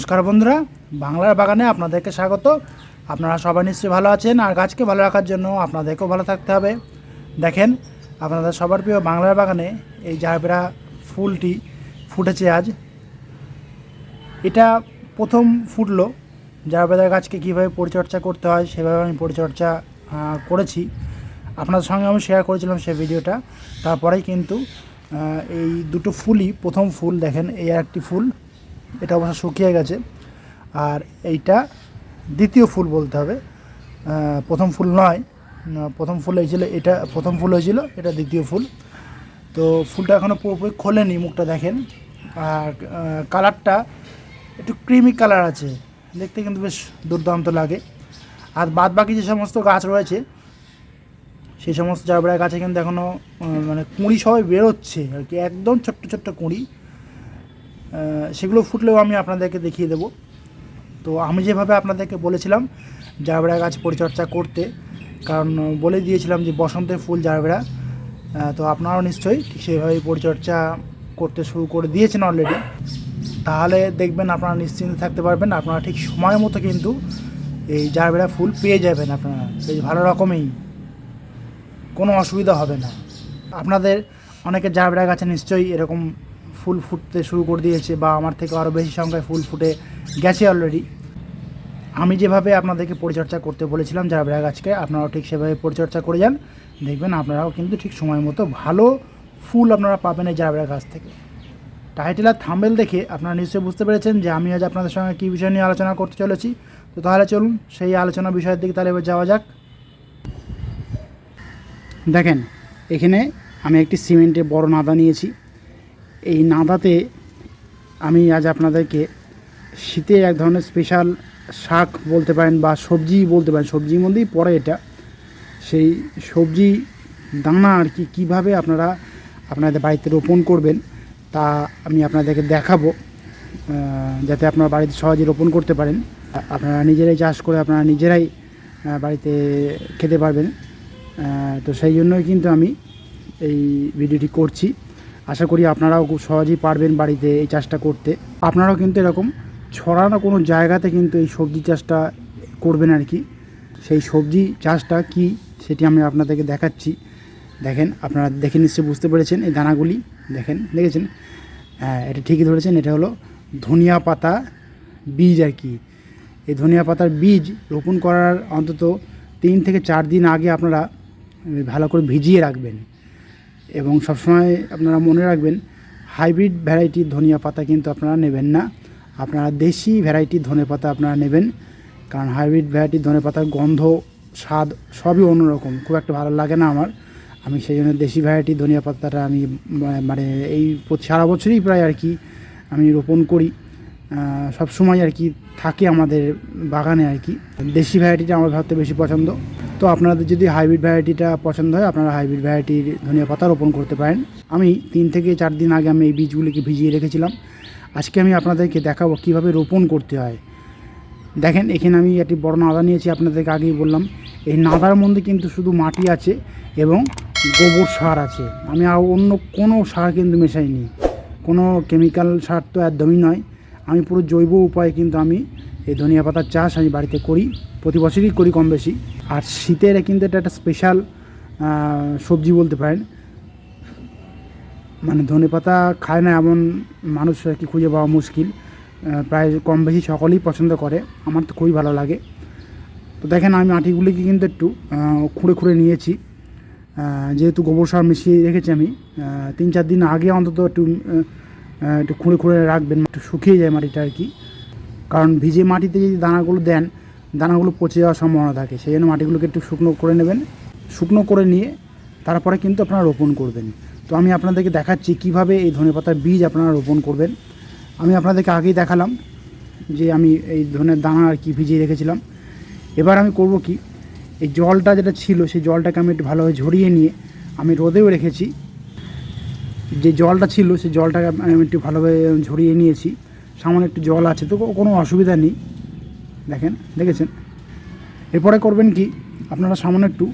নমস্কার বন্ধুরা। বাংলার বাগানে আপনাদেরকে স্বাগত। আপনারা সবাই নিশ্চয়ই ভালো আছেন আর গাছকে ভালো রাখার জন্য আপনাদেরকেও ভালো থাকতে হবে। দেখেন, আপনাদের সবার প্রিয় বাংলার বাগানে এই জারবেরা ফুলটি ফুটেছে আজ। এটা প্রথম ফুটলো। জারবেরা গাছকে কীভাবে পরিচর্যা করতে হয় সেভাবে আমি পরিচর্যা করেছি। আপনাদের সঙ্গে আমি শেয়ার করেছিলাম সেই ভিডিওটা। তারপরেই কিন্তু এই দুটো ফুলই প্রথম ফুল, দেখেন, এই একটি ফুল। এটা অবশ্য শুকিয়ে গেছে। আর এইটা দ্বিতীয় ফুল বলতে হবে। প্রথম ফুল নয়। প্রথম ফুল হয়েছিল এটা, প্রথম ফুল হয়েছিল, এটা দ্বিতীয় ফুল। তো ফুলটা এখনও পুরোপুরি খোলেনি মুখটা দেখেন। আর কালারটা একটু ক্রিমি কালার আছে। দেখতে কিন্তু বেশ দুর্দান্ত লাগে। আর বাদ বাকি যে সমস্ত গাছ রয়েছে, সেই সমস্ত জারবেরা গাছে কিন্তু এখনও মানে কুঁড়ি সবাই বেরোচ্ছে। আর কি একদম ছোট্ট ছোট্ট কুঁড়ি। সেগুলো ফুটলেও আমি আপনাদেরকে দেখিয়ে দেবো। তো আমি যেভাবে আপনাদেরকে বলেছিলাম জারবেরা গাছ পরিচর্যা করতে, কারণ বলে দিয়েছিলাম যে বসন্তের ফুল জারবেরা তো আপনারাও নিশ্চয়ই ঠিক সেইভাবেই পরিচর্যা করতে শুরু করে দিয়েছেন অলরেডি তাহলে দেখবেন আপনারা নিশ্চিন্তে থাকতে পারবেন, আপনারা ঠিক সময় মতো কিন্তু এই জারবেরা ফুল পেয়ে যাবেন আপনারা। বেশ ভালো রকমেই, কোনো অসুবিধা হবে না। আপনাদের অনেকে জারবেরা গাছে নিশ্চয়ই এরকম ফুল ফুটতে শুরু করে দিয়েছে বা আমার থেকে আরও বেশি সংখ্যায় ফুল ফুটে গেছে অলরেডি আমি যেভাবে আপনাদেরকে পরিচর্যা করতে বলেছিলাম জারবেরা গাছকে আপনারাও ঠিক সেভাবে পরিচর্যা করে যান। দেখবেন আপনারাও কিন্তু ঠিক সময় মতো ভালো ফুল আপনারা পাবেন এই জারবেরা গাছ থেকে। টাইটেল আর থাম্বেল দেখে আপনারা নিশ্চয়ই বুঝতে পেরেছেন যে আমি আজ আপনাদের সঙ্গে কী বিষয় নিয়ে আলোচনা করতে চলেছি। তো তাহলে চলুন সেই আলোচনা বিষয়ের দিকে তাহলে এবার যাওয়া যাক। দেখেন, এখানে আমি একটি সিমেন্টের বড় নাদা নিয়েছি। এই নাদাতে আমি আজ আপনাদেরকে শীতে এক ধরনের স্পেশাল শাক বলতে পারেন বা সবজি বলতে পারেন। সবজির মধ্যেই পড়ে এটা। সেই সবজি দানা আর কি কীভাবে আপনারা আপনাদের বাড়িতে রোপণ করবেন তা আমি আপনাদেরকে দেখাবো যাতে আপনারা বাড়িতে সহজে রোপণ করতে পারেন। আপনারা নিজেরাই চাষ করে আপনারা নিজেরাই বাড়িতে খেতে পারবেন। তো সেই জন্যই কিন্তু আমি এই ভিডিওটি করছি। আশা করি আপনারাও খুব সহজেই পারবেন বাড়িতে এই চাষটা করতে। আপনারাও কিন্তু এরকম ছড়ানো কোনো জায়গাতে কিন্তু এই সবজি চাষটা করবেন আর কি। সেই সবজি চাষটা কি সেটি আমি আপনাদেরকে দেখাচ্ছি। দেখেন, আপনারা দেখে নিশ্চয়ই বুঝতে পেরেছেন এই দানাগুলি। দেখেন, দেখেছেন? হ্যাঁ এটা ঠিকই ধরেছেন, এটা হলো ধনিয়া পাতা বীজ আর কি। এই ধনিয়া পাতার বীজ রোপণ করার অন্তত তিন থেকে চার দিন আগে আপনারা ভালো করে ভিজিয়ে রাখবেন। এবং সবসময় আপনারা মনে রাখবেন, হাইব্রিড ভ্যারাইটির ধনিয়া পাতা কিন্তু আপনারা নেবেন না। আপনারা দেশি ভ্যারাইটির ধনে পাতা আপনারা নেবেন, কারণ হাইব্রিড ভ্যারাইটির ধনে পাতার গন্ধ, স্বাদ সবই অন্যরকম। খুব একটা ভালো লাগে না আমার। আমি সেই জন্য দেশি ভ্যারাইটির ধনিয়া পাতাটা আমি মানে এই সারা বছরই প্রায় আর কি আমি রোপণ করি। সব সময় আর কি থাকে আমাদের বাগানে আর কি। দেশি ভ্যারাইটিটা আমার ভাবতে বেশি পছন্দ। তো আপনাদের যদি হাইব্রিড ভ্যারাইটিটা পছন্দ হয়, আপনারা হাইব্রিড ভ্যারাইটির ধনিয়া পাতা রোপণ করতে পারেন। আমি তিন থেকে চার দিন আগে আমি এই বীজগুলিকে ভিজিয়ে রেখেছিলাম। আজকে আমি আপনাদেরকে দেখাবো কীভাবে রোপণ করতে হয়। দেখেন, এখানে আমি একটি বড় নাদা নিয়েছি, আপনাদেরকে আগেই বললাম। এই নাদার মধ্যে কিন্তু শুধু মাটি আছে এবং গোবর সার আছে। আমি আর অন্য কোনো সার কিন্তু মেশাইনি। কোনো কেমিক্যাল সার তো একদমই নয়। আমি পুরো জৈব উপায়ে কিন্তু আমি এই ধনিয়া পাতার চাষ আমি বাড়িতে করি, প্রতি বছরই করি কম বেশি আর শীতের কিন্তু এটা একটা স্পেশাল সবজি বলতে পারেন। মানে ধনে পাতা খায় না এমন মানুষ আর কি খুঁজে পাওয়া মুশকিল। প্রায় কম বেশি সকলেই পছন্দ করে, আমার তো খুবই ভালো লাগে। তো দেখেন আমি আটিগুলিকে কিন্তু একটু খুঁড়ে খুঁড়ে নিয়েছি। যেহেতু গোবর সার মিশিয়ে রেখেছি আমি তিন চার দিন আগে অন্তত একটু একটু খুঁড়ে খুঁড়ে রাখবেন, একটু শুকিয়ে যায় মাটিটা আর কি। কারণ ভিজে মাটিতে যদি দানাগুলো দেন, দানাগুলো পচে যাওয়ার সম্ভাবনা থাকে। সেই জন্য মাটিগুলোকে একটু শুকনো করে নেবেন। শুকনো করে নিয়ে তারপরে কিন্তু আপনারা রোপণ করবেন। তো আমি আপনাদেরকে দেখাচ্ছি কীভাবে এই ধনেপাতার বীজ আপনারা রোপণ করবেন। আমি আপনাদেরকে আগেই দেখালাম যে আমি এই ধনের দানা আর কি ভিজিয়ে রেখেছিলাম। এবার আমি করব কি, এই জলটা যেটা ছিল, সেই জলটাকে আমি একটু ভালোভাবে ঝরিয়ে নিয়ে আমি রোদেও রেখেছি। যে জলটা ছিল, সেই জলটাকে আমি একটু ভালোভাবে ঝরিয়ে নিয়েছি। সামান্য একটু জল আছে, তো কোনো অসুবিধা নেই। দেখেন, দেখেছেন? এরপরে করবেন কি? আপনারা সামান্য একটু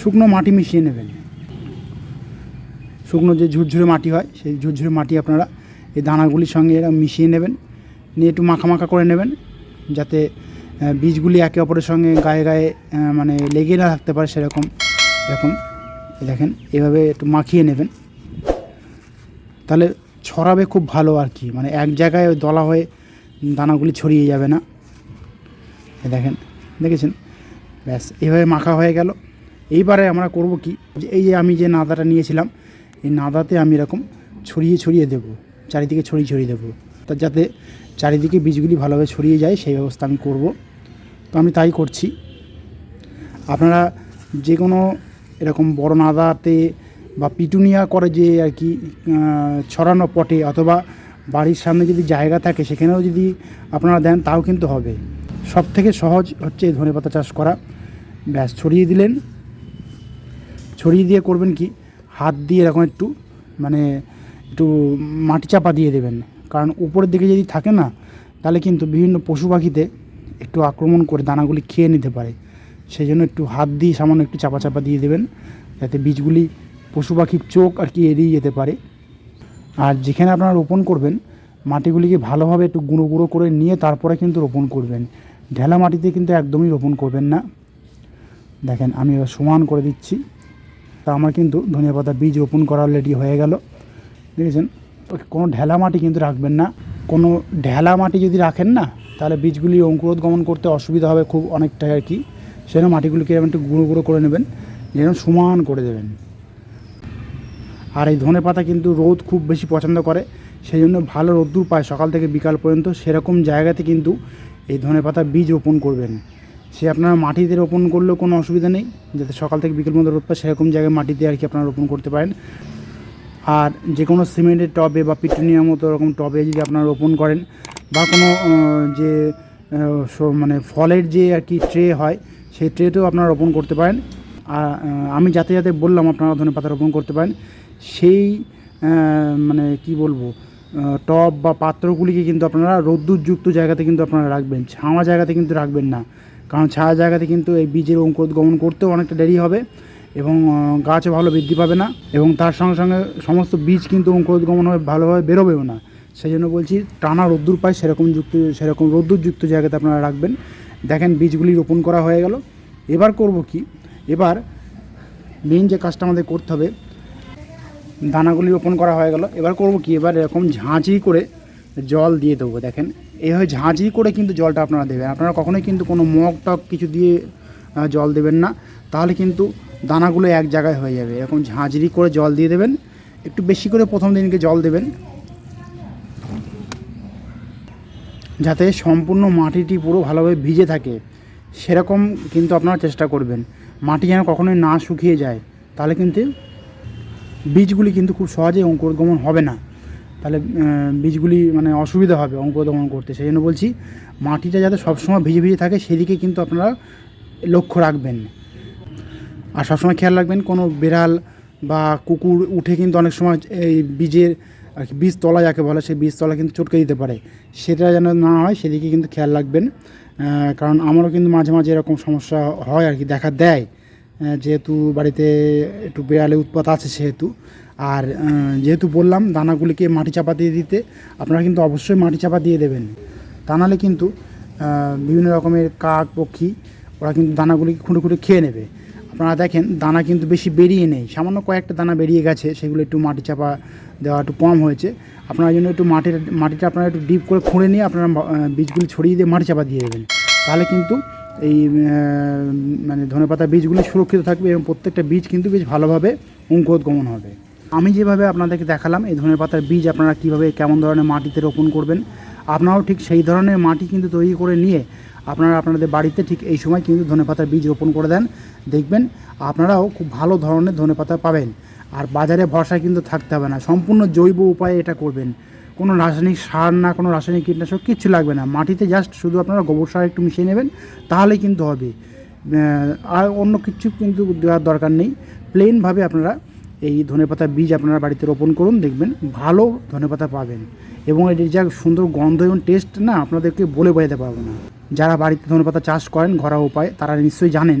শুকনো মাটি মিশিয়ে নেবেন। শুকনো যে ঝুরঝুরে মাটি হয়, সেই ঝুরঝুরে মাটি আপনারা এই দানাগুলির সঙ্গে এরা মিশিয়ে নেবেন। নিয়ে একটু মাখা করে নেবেন, যাতে বীজগুলি একে অপরের সঙ্গে গায়ে গায়ে মানে লেগে না থাকতে পারে সেরকম, এরকম। দেখেন, এভাবে একটু মাখিয়ে নেবেন। তাহলে ছড়াবে খুব ভালো আর কি। মানে এক জায়গায় দলা হয়ে দানাগুলি ছড়িয়ে যাবে না। দেখেন, দেখেছেন? ব্যাস এইভাবে মাখা হয়ে গেল। এইবারে আমরা করব কি? এই যে আমি যে নাদাটা নিয়েছিলাম, এই নাদাতে আমি এরকম ছড়িয়ে ছড়িয়ে দেব। চারিদিকে ছড়িয়ে ছড়িয়ে দেবো। তা যাতে চারিদিকে বীজগুলি ভালোভাবে ছড়িয়ে যায়, সেই ব্যবস্থা আমি করব। তো আমি তাই করছি। আপনারা যে কোনো এরকম বড় নাদাতে বা পিটুনিয়া করে যে আর কি ছড়ানো পটে অথবা বাড়ির সামনে যদি জায়গা থাকে সেখানেও যদি আপনারা দেন, তাও কিন্তু হবে। সব থেকে সহজ হচ্ছে এই ধনেপাতা চাষ করা। ব্যাস, ছড়িয়ে দিলেন। ছড়িয়ে দিয়ে করবেন কি? হাত দিয়ে এরকম একটু মানে একটু মাটি চাপা দিয়ে দেবেন। কারণ উপরের দিকে যদি থাকে না, তাহলে কিন্তু বিভিন্ন পশু পাখিতে একটু আক্রমণ করে দানাগুলি খেয়ে নিতে পারে। সেই জন্য একটু হাত দিয়ে সামান্য একটু চাপা চাপা দিয়ে দেবেন, যাতে বীজগুলি পশু পাখির চোখ আর কি এড়িয়ে যেতে পারে। আর যেখানে আপনারা রোপণ করবেন, মাটিগুলিকে ভালোভাবে একটু গুঁড়ো গুঁড়ো করে নিয়ে তারপরে কিন্তু রোপণ করবেন। ঢেলা মাটিতে কিন্তু একদমই রোপণ করবেন না। দেখেন, আমি এবার সমান করে দিচ্ছি। তা আমার কিন্তু ধনিয়া পাতা বীজ রোপণ করা অলরেডি হয়ে গেল। দেখেছেন? কোনো ঢেলা মাটি কিন্তু রাখবেন না। কোনো ঢেলা মাটি যদি রাখেন না, তাহলে বীজগুলি অঙ্কুরোদ্গমন করতে অসুবিধা হবে খুব অনেকটাই আর কি। সেজন্য মাটিগুলিকে একটু গুঁড়ো গুঁড়ো করে নেবেন এরকম সমান করে দেবেন। আর এই ধনে পাতা কিন্তু রোদ খুব বেশি পছন্দ করে, সেই জন্য ভালো রোদ্দুর পায় সকাল থেকে বিকাল পর্যন্ত। সেরকম জায়গাতে কিন্তু এই ধনে পাতা বীজ রোপণ করবেন। সে আপনারা মাটিতে রোপণ করলেও কোনো অসুবিধা নেই, যাতে সকাল থেকে বিকেল মধ্যে রোদ পায়, সেরকম জায়গায় মাটিতে আর কি আপনারা রোপণ করতে পারেন। আর যে কোনো সিমেন্টের টবে বা পিটুনিয়ার মতো এরকম টবে যদি আপনারা রোপণ করেন বা কোনো যে মানে ফলের যে আর কি ট্রে হয়, সেই ট্রেতেও আপনারা রোপণ করতে পারেন। আর আমি যাতে যাতে বললাম আপনারা ধনে পাতা রোপণ করতে পারেন সেই মানে কি বলব টব বা পাত্রগুলিকে কিন্তু আপনারা রোদ্দুরযুক্ত জায়গাতে কিন্তু আপনারা রাখবেন, ছাওয়া জায়গাতে কিন্তু রাখবেন না। কারণ ছায়া জায়গাতে কিন্তু এই বীজের অঙ্কুরোদ্গমন করতেও অনেকটা দেরি হবে এবং গাছও ভালো বৃদ্ধি পাবে না এবং তার সঙ্গে সঙ্গে সমস্ত বীজ কিন্তু অঙ্কুরোদ্গমন হয়ে ভালোভাবে বেরোবেও না। সেই জন্য বলছি, টানা রোদ্দুর পায় সেরকম যুক্ত, সেরকম রোদ্দুরযুক্ত জায়গাতে আপনারা রাখবেন। দেখেন বীজগুলি রোপণ করা হয়ে গেল। এবার করব কি? এবার মেন যে কাজটা আমাদের করতে হবে দানাগুলি রোপণ করা হয়ে গেল। এবার করব কি? এবার এরকম ঝাঁঝি করে জল দিয়ে দেবো, দেখেন। এইভাবে ঝাঁঝি করে কিন্তু জলটা আপনারা দেবেন। আপনারা কখনোই কিন্তু কোনো মগ টক কিছু দিয়ে জল দেবেন না। তাহলে কিন্তু দানাগুলো এক জায়গায় হয়ে যাবে। এরকম ঝাঁঝরি করে জল দিয়ে দেবেন। একটু বেশি করে প্রথম দিনকে জল দেবেন। যাতে সম্পূর্ণ মাটিটি পুরো ভালোভাবে ভিজে থাকে। সেরকম কিন্তু আপনারা চেষ্টা করবেন। মাটি যেন কখনোই না শুকিয়ে যায়, তাহলে কিন্তু বীজগুলি কিন্তু খুব সহজেই অঙ্কুরোদ্গমন হবে না। তাহলে বীজগুলি মানে অসুবিধা হবে অঙ্কুরোদ্গমন করতে। সেই জন্য বলছি, মাটিটা যাতে সবসময় ভিজে ভিজে থাকে, সেদিকে কিন্তু আপনারা লক্ষ্য রাখবেন। আর সবসময় খেয়াল রাখবেন, কোনো বিড়াল বা কুকুর উঠে কিন্তু অনেক সময় এই বীজের আর কি বীজ তলা যাকে বলে, সেই বীজ তলা কিন্তু চটকে দিতে পারে। সেটা যেন না হয়, সেদিকে কিন্তু খেয়াল রাখবেন। কারণ আমারও কিন্তু মাঝে মাঝে এরকম সমস্যা হয় আর কি, দেখা দেয়। যেহেতু বাড়িতে একটু বিড়ালে উৎপাত আছে সেহেতু। আর যেহেতু বললাম দানাগুলিকে মাটি চাপা দিয়ে দিতে, আপনারা কিন্তু অবশ্যই মাটি চাপা দিয়ে দেবেন। তা নাহলে কিন্তু বিভিন্ন রকমের কাক, পক্ষী, ওরা কিন্তু দানাগুলিকে খুঁড়ে খুঁড়ে খেয়ে নেবে। আপনারা দেখেন, দানা কিন্তু বেশি বেরিয়ে নেই। সামান্য কয়েকটা দানা বেরিয়ে গেছে, সেগুলো একটু মাটি চাপা দেওয়া একটু কম হয়েছে। আপনার জন্য একটু মাটির, মাটিটা আপনারা একটু ডিপ করে খুঁড়ে নিয়ে আপনারা বীজগুলি ছড়িয়ে দিয়ে মাটি চাপা দিয়ে দেবেন। তাহলে কিন্তু এই মানে ধনেপাতা বীজগুলি সুরক্ষিত থাকবে এবং প্রত্যেকটা বীজ কিন্তু বেশ ভালোভাবে অঙ্কুরোদ্গমন হবে। আমি যেভাবে আপনাদেরকে দেখালাম, এই ধনে পাতার বীজ আপনারা কীভাবে কেমন ধরনের মাটিতে রোপণ করবেন, আপনারাও ঠিক সেই ধরনের মাটি কিন্তু তৈরি করে নিয়ে আপনারা আপনাদের বাড়িতে ঠিক এই সময় কিন্তু ধনে পাতার বীজ রোপণ করে দেন। দেখবেন আপনারাও খুব ভালো ধরনের ধনে পাতা পাবেন। আর বাজারে ভরসা কিন্তু থাকতে হবে না, সম্পূর্ণ জৈব উপায়ে এটা করবেন। কোনো রাসায়নিক সার না, কোনো রাসায়নিক কীটনাশক কিচ্ছু লাগবে না। মাটিতে জাস্ট শুধু আপনারা গোবর সার একটু মিশিয়ে নেবেন, তাহলেই কিন্তু হবে। আর অন্য কিছু কিন্তু দেওয়ার দরকার নেই। প্লেনভাবে আপনারা এই ধনেপাতা বীজ আপনারা বাড়িতে রোপণ করুন, দেখবেন ভালো ধনেপাতা পাবেন। এবং এটির যা সুন্দর গন্ধ এবং টেস্ট না, আপনাদেরকে বলে বোঝাতে পারব না। যারা বাড়িতে ধনেপাতা চাষ করেন, ঘরোয়া উপায়, তারা নিশ্চয়ই জানেন